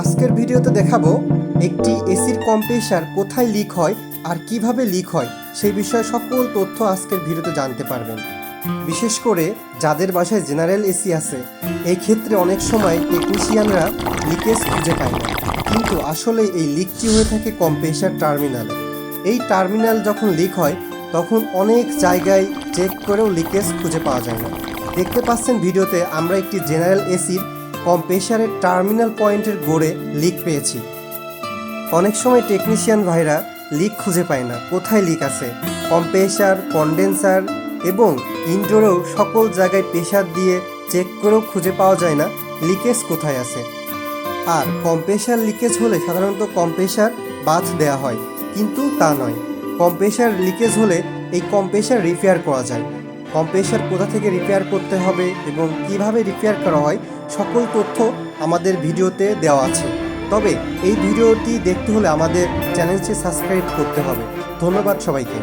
আজকের ভিডিওতে দেখাবো একটি এসির কম্প্রেসার কোথায় লিক হয় আর কীভাবে লিক হয়, সেই বিষয়ে সকল তথ্য আজকের ভিডিওতে জানতে পারবেন। বিশেষ করে যাদের বাসায় জেনারেল এসি আছে, এই ক্ষেত্রে অনেক সময় টেকনিশিয়ানরা লিকেজ খুঁজে পায় না। কিন্তু আসলে এই লিকটি হয়ে থাকে কম্প্রেসার টার্মিনালে এই টার্মিনাল যখন লিক হয়, তখন অনেক জায়গায় চেক করেও লিকেজ খুঁজে পাওয়া যায় না। দেখতে পাচ্ছেন ভিডিওতে আমরা একটি জেনারেল এসির কম্প্রেসারের টার্মিনাল পয়েন্টের গোড়ে লিক পেয়েছি। অনেক সময় টেকনিশিয়ান ভাইরা লিক খুঁজে পায় না, কোথায় লিক আছে? কম্প্রেসার কন্ডেন্সার এবং ইনডোরেও সকল জায়গায় প্রেশার দিয়ে চেক করেও খুঁজে পাওয়া যায় না, লিকেজ কোথায় আছে? আর কম্প্রেসার লিকেজ হলে সাধারণত কম্প্রেসার বাথ দেওয়া হয়, কিন্তু তা নয়। কম্প্রেসার লিকেজ হলে এই কম্প্রেসার রিপেয়ার করা যায়। কম্প্রেসার কোথা থেকে রিপেয়ার করতে হবে এবং কীভাবে রিপেয়ার করা হয়, সকল তথ্য আমাদের ভিডিওতে দেওয়া আছে। তবে এই ভিডিওটি দেখতে হলে আমাদের চ্যানেলটি সাবস্ক্রাইব করতে হবে। ধন্যবাদ সবাইকে।